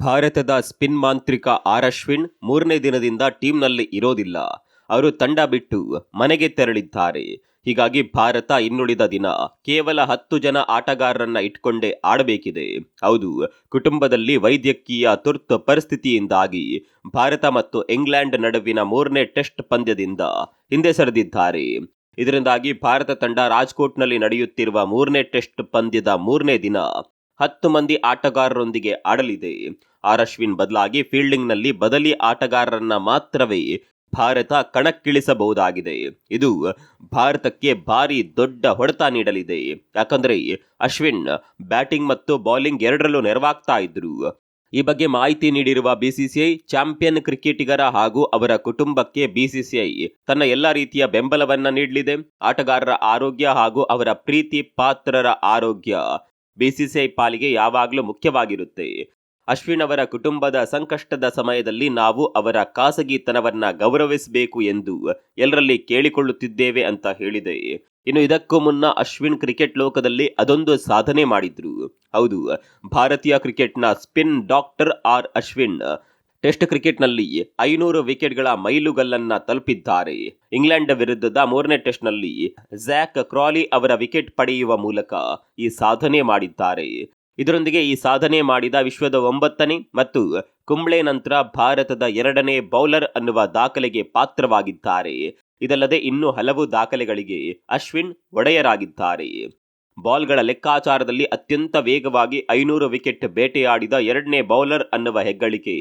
ಭಾರತದ ಸ್ಪಿನ್ ಮಾಂತ್ರಿಕ ಆರ್ ಅಶ್ವಿನ್ ಮೂರನೇ ದಿನದಿಂದ ಟೀಮ್ನಲ್ಲಿ ಇರೋದಿಲ್ಲ. ಅವರು ತಂಡ ಬಿಟ್ಟು ಮನೆಗೆ ತೆರಳಿದ್ದಾರೆ. ಹೀಗಾಗಿ ಭಾರತ ಇನ್ನುಳಿದ ದಿನ ಕೇವಲ ಹತ್ತು ಜನ ಆಟಗಾರರನ್ನ ಇಟ್ಕೊಂಡೇ ಆಡಬೇಕಿದೆ. ಹೌದು, ಕುಟುಂಬದಲ್ಲಿ ವೈದ್ಯಕೀಯ ತುರ್ತು ಪರಿಸ್ಥಿತಿಯಿಂದಾಗಿ ಭಾರತ ಮತ್ತು ಇಂಗ್ಲೆಂಡ್ ನಡುವಿನ ಮೂರನೇ ಟೆಸ್ಟ್ ಪಂದ್ಯದಿಂದ ಹಿಂದೆ ಸರಿದಿದ್ದಾರೆ. ಇದರಿಂದಾಗಿ ಭಾರತ ತಂಡ ರಾಜ್ಕೋಟ್ನಲ್ಲಿ ನಡೆಯುತ್ತಿರುವ ಮೂರನೇ ಟೆಸ್ಟ್ ಪಂದ್ಯದ ಮೂರನೇ ದಿನ ಹತ್ತು ಮಂದಿ ಆಟಗಾರರೊಂದಿಗೆ ಆಡಲಿದೆ. ಆರ್ ಅಶ್ವಿನ್ ಬದಲಾಗಿ ಫೀಲ್ಡಿಂಗ್ನಲ್ಲಿ ಬದಲಿ ಆಟಗಾರರನ್ನ ಮಾತ್ರವೇ ಭಾರತ ಕಣಕ್ಕಿಳಿಸಬಹುದಾಗಿದೆ. ಇದು ಭಾರತಕ್ಕೆ ಭಾರಿ ದೊಡ್ಡ ಹೊಡೆತ ನೀಡಲಿದೆ. ಯಾಕಂದ್ರೆ ಅಶ್ವಿನ್ ಬ್ಯಾಟಿಂಗ್ ಮತ್ತು ಬೌಲಿಂಗ್ ಎರಡರಲ್ಲೂ ನೆರವಾಗ್ತಾ ಇದ್ರು. ಈ ಬಗ್ಗೆ ಮಾಹಿತಿ ನೀಡಿರುವ ಬಿಸಿಸಿಐ ಚಾಂಪಿಯನ್ ಕ್ರಿಕೆಟಿಗರ ಹಾಗೂ ಅವರ ಕುಟುಂಬಕ್ಕೆ ಬಿಸಿಸಿಐ ತನ್ನ ಎಲ್ಲ ರೀತಿಯ ಬೆಂಬಲವನ್ನ ನೀಡಲಿದೆ. ಆಟಗಾರರ ಆರೋಗ್ಯ ಹಾಗೂ ಅವರ ಪ್ರೀತಿ ಪಾತ್ರರ ಆರೋಗ್ಯ ಬಿಸಿಸಿಐ ಪಾಲಿಗೆ ಯಾವಾಗಲೂ ಮುಖ್ಯವಾಗಿರುತ್ತೆ. ಅಶ್ವಿನ್ ಅವರ ಕುಟುಂಬದ ಸಂಕಷ್ಟದ ಸಮಯದಲ್ಲಿ ನಾವು ಅವರ ಖಾಸಗಿತನವನ್ನ ಗೌರವಿಸಬೇಕು ಎಂದು ಎಲ್ಲರಲ್ಲಿ ಕೇಳಿಕೊಳ್ಳುತ್ತಿದ್ದೇವೆ ಅಂತ ಹೇಳಿದೆ. ಇನ್ನು ಇದಕ್ಕೂ ಮುನ್ನ ಅಶ್ವಿನ್ ಕ್ರಿಕೆಟ್ ಲೋಕದಲ್ಲಿ ಅದೊಂದು ಸಾಧನೆ ಮಾಡಿದ್ರು. ಹೌದು, ಭಾರತೀಯ ಕ್ರಿಕೆಟ್ನ spin doctor R Ashwin test ಕ್ರಿಕೆಟ್ನಲ್ಲಿ ಐನೂರು ವಿಕೆಟ್ಗಳ ಮೈಲುಗಲ್ಲನ್ನ ತಲುಪಿದ್ದಾರೆ. ಇಂಗ್ಲೆಂಡ್ ವಿರುದ್ಧದ ಮೂರನೇ ಟೆಸ್ಟ್ನಲ್ಲಿ ಜ್ಯಾಕ್ ಕ್ರಾಲಿ ಅವರ ವಿಕೆಟ್ ಪಡೆಯುವ ಮೂಲಕ ಈ ಸಾಧನೆ ಮಾಡಿದ್ದಾರೆ. ಇದರೊಂದಿಗೆ ಈ ಸಾಧನೆ ಮಾಡಿದ ವಿಶ್ವದ ಒಂಬತ್ತನೇ ಮತ್ತು ಕುಂಬ್ಳೆ ನಂತರ ಭಾರತದ ಎರಡನೇ ಬೌಲರ್ ಅನ್ನುವ ದಾಖಲೆಗೆ ಪಾತ್ರವಾಗಿದ್ದಾರೆ. ಇದಲ್ಲದೆ ಇನ್ನೂ ಹಲವು ದಾಖಲೆಗಳಿಗೆ ಅಶ್ವಿನ್ ಒಡೆಯರಾಗಿದ್ದಾರೆ. ಬಾಲ್ಗಳ ಲೆಕ್ಕಾಚಾರದಲ್ಲಿ ಅತ್ಯಂತ ವೇಗವಾಗಿ ಐನೂರು ವಿಕೆಟ್ ಬೇಟೆಯಾಡಿದ ಎರಡನೇ ಬೌಲರ್ ಅನ್ನುವ ಹೆಗ್ಗಳಿಕೆ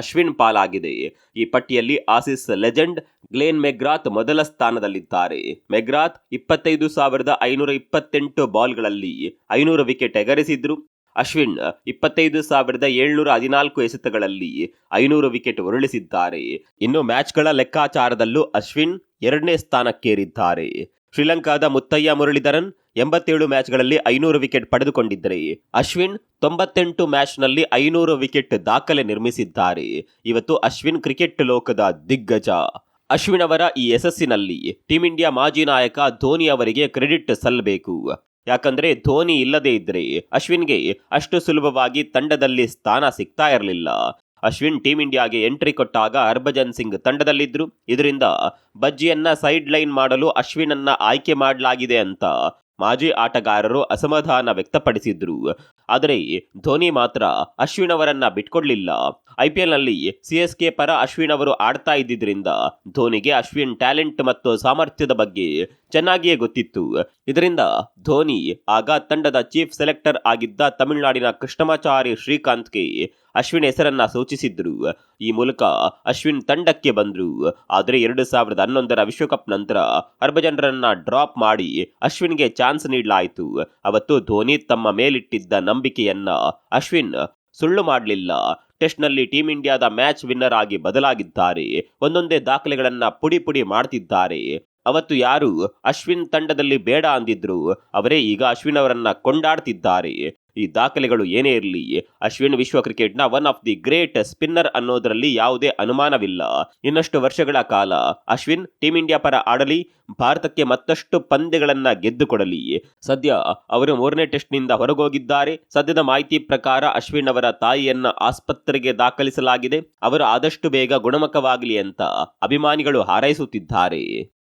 ಅಶ್ವಿನ್ ಪಾಲಾಗಿದೆ. ಈ ಪಟ್ಟಿಯಲ್ಲಿ ಆಸಿಸ್ ಲೆಜೆಂಡ್ ಗ್ಲೇನ್ ಮೆಗ್ರಾತ್ ಮೊದಲ ಸ್ಥಾನದಲ್ಲಿದ್ದಾರೆ. ಮೆಗ್ರಾತ್ ಇಪ್ಪತ್ತೈದು ಸಾವಿರದ ಐನೂರ ಇಪ್ಪತ್ತೆಂಟು ಬಾಲ್ಗಳಲ್ಲಿ ಐನೂರು ವಿಕೆಟ್ ಎಗರಿಸಿದ್ರು. ಅಶ್ವಿನ್ ಇಪ್ಪತ್ತೈದು ಸಾವಿರದ ಏಳ್ನೂರ ಹದಿನಾಲ್ಕು ಎಸೆತಗಳಲ್ಲಿ ಐನೂರು ವಿಕೆಟ್ ಉರುಳಿಸಿದ್ದಾರೆ. ಇನ್ನು ಮ್ಯಾಚ್ಗಳ ಲೆಕ್ಕಾಚಾರದಲ್ಲೂ ಅಶ್ವಿನ್ ಎರಡನೇ ಸ್ಥಾನಕ್ಕೇರಿದ್ದಾರೆ. ಶ್ರೀಲಂಕಾದ ಮುತ್ತಯ್ಯ ಮುರಳೀಧರನ್ ಎಂಬತ್ತೇಳು ಮ್ಯಾಚ್ಗಳಲ್ಲಿ ಐನೂರು ವಿಕೆಟ್ ಪಡೆದುಕೊಂಡಿದ್ದರೆ. ಅಶ್ವಿನ್ ತೊಂಬತ್ತೆಂಟು ಮ್ಯಾಚ್ನಲ್ಲಿ ಐನೂರು ವಿಕೆಟ್ ದಾಖಲೆ ನಿರ್ಮಿಸಿದ್ದಾರೆ. ಇವತ್ತು ಅಶ್ವಿನ್ ಕ್ರಿಕೆಟ್ ಲೋಕದ ದಿಗ್ಗಜ. ಅಶ್ವಿನ್ ಅವರ ಈ ಯಶಸ್ಸಿನಲ್ಲಿ ಟೀಂ ಇಂಡಿಯಾ ಮಾಜಿ ನಾಯಕ ಧೋನಿ ಅವರಿಗೆ ಕ್ರೆಡಿಟ್ ಸಲ್ಲಬೇಕು. ಯಾಕಂದ್ರೆ ಧೋನಿ ಇಲ್ಲದೇ ಇದ್ರೆ ಅಶ್ವಿನ್ಗೆ ಅಷ್ಟು ಸುಲಭವಾಗಿ ತಂಡದಲ್ಲಿ ಸ್ಥಾನ ಸಿಗ್ತಾ ಇರಲಿಲ್ಲ. ಅಶ್ವಿನ್ ಟೀಂ ಇಂಡಿಯಾಗೆ ಎಂಟ್ರಿ ಕೊಟ್ಟಾಗ ಹರ್ಭಜನ್ ಸಿಂಗ್ ತಂಡದಲ್ಲಿದ್ದರು. ಇದರಿಂದ ಬಜ್ಜಿಯನ್ನ ಸೈಡ್ ಲೈನ್ ಮಾಡಲು ಅಶ್ವಿನನ್ನ ಆಯ್ಕೆ ಮಾಡಲಾಗಿದೆ ಅಂತ ಮಾಜಿ ಆಟಗಾರರು ಅಸಮಾಧಾನ ವ್ಯಕ್ತಪಡಿಸಿದ್ರು. ಆದರೆ ಧೋನಿ ಮಾತ್ರ ಅಶ್ವಿನ್ ಅವರನ್ನ ಬಿಟ್ಕೊಡ್ಲಿಲ್ಲ ಐಪಿಎಲ್ನಲ್ಲಿ ಸಿಎಸ್ಕೆ ಪರ ಅಶ್ವಿನ್ ಅವರು ಆಡ್ತಾ ಇದ್ದಿದ್ರಿಂದ ಧೋನಿಗೆ ಅಶ್ವಿನ್ ಟ್ಯಾಲೆಂಟ್ ಮತ್ತು ಸಾಮರ್ಥ್ಯದ ಬಗ್ಗೆ ಚೆನ್ನಾಗಿಯೇ ಗೊತ್ತಿತ್ತು. ಇದರಿಂದ ಧೋನಿ ಆಗ ತಂಡದ ಚೀಫ್ ಸೆಲೆಕ್ಟರ್ ಆಗಿದ್ದ ತಮಿಳುನಾಡಿನ ಕೃಷ್ಣಮಾಚಾರಿ ಶ್ರೀಕಾಂತ್ಗೆ ಅಶ್ವಿನ್ ಹೆಸರನ್ನ ಸೂಚಿಸಿದ್ರು. ಈ ಮೂಲಕ ಅಶ್ವಿನ್ ತಂಡಕ್ಕೆ ಬಂದ್ರು. ಆದರೆ ಎರಡು ಸಾವಿರದ ಹನ್ನೊಂದರ ವಿಶ್ವಕಪ್ ನಂತರ ಹರ್ಭಜನ್ರನ್ನ ಡ್ರಾಪ್ ಮಾಡಿ ಅಶ್ವಿನ್ಗೆ ಚಾನ್ಸ್ ನೀಡಲಾಯಿತು. ಅವತ್ತು ಧೋನಿ ತಮ್ಮ ಮೇಲಿಟ್ಟಿದ್ದ ನಂಬಿಕೆಯನ್ನ ಅಶ್ವಿನ್ ಸುಳ್ಳು ಮಾಡಲಿಲ್ಲ. ಟೆಸ್ಟ್ನಲ್ಲಿ ಟೀಂ ಇಂಡಿಯಾದ ಮ್ಯಾಚ್ ವಿನ್ನರ್ ಆಗಿ ಬದಲಾಗಿದ್ದಾರೆ. ಒಂದೊಂದೇ ದಾಖಲೆಗಳನ್ನ ಪುಡಿ ಪುಡಿ ಮಾಡ್ತಿದ್ದಾರೆ. ಅವತ್ತು ಯಾರು ಅಶ್ವಿನ್ ತಂಡದಲ್ಲಿ ಬೇಡ ಅಂದಿದ್ರು. ಅವರೇ ಈಗ ಅಶ್ವಿನ್ ಅವರನ್ನ ಕೊಂಡಾಡ್ತಿದ್ದಾರೆ. ಈ ದಾಖಲೆಗಳು ಏನೇ ಇರಲಿ, ಅಶ್ವಿನ್ ವಿಶ್ವ ಕ್ರಿಕೆಟ್ನ one of the great spinner ಅನ್ನೋದರಲ್ಲಿ ಯಾವುದೇ ಅನುಮಾನವಿಲ್ಲ. ಇನ್ನಷ್ಟು ವರ್ಷಗಳ ಕಾಲ ಅಶ್ವಿನ್ ಟೀಂ ಇಂಡಿಯಾ ಪರ ಆಡಲಿ, ಭಾರತಕ್ಕೆ ಮತ್ತಷ್ಟು ಪಂದ್ಯಗಳನ್ನ ಗೆದ್ದುಕೊಡಲಿ. ಸದ್ಯ ಅವರು ಮೂರನೇ ಟೆಸ್ಟ್ನಿಂದ ಹೊರಗೋಗಿದ್ದಾರೆ. ಸದ್ಯದ ಮಾಹಿತಿ ಪ್ರಕಾರ ಅಶ್ವಿನ್ ಅವರ ತಾಯಿಯನ್ನ ಆಸ್ಪತ್ರೆಗೆ ದಾಖಲಿಸಲಾಗಿದೆ. ಅವರು ಆದಷ್ಟು ಬೇಗ ಗುಣಮುಖವಾಗಲಿ ಅಂತ ಅಭಿಮಾನಿಗಳು ಹಾರೈಸುತ್ತಿದ್ದಾರೆ.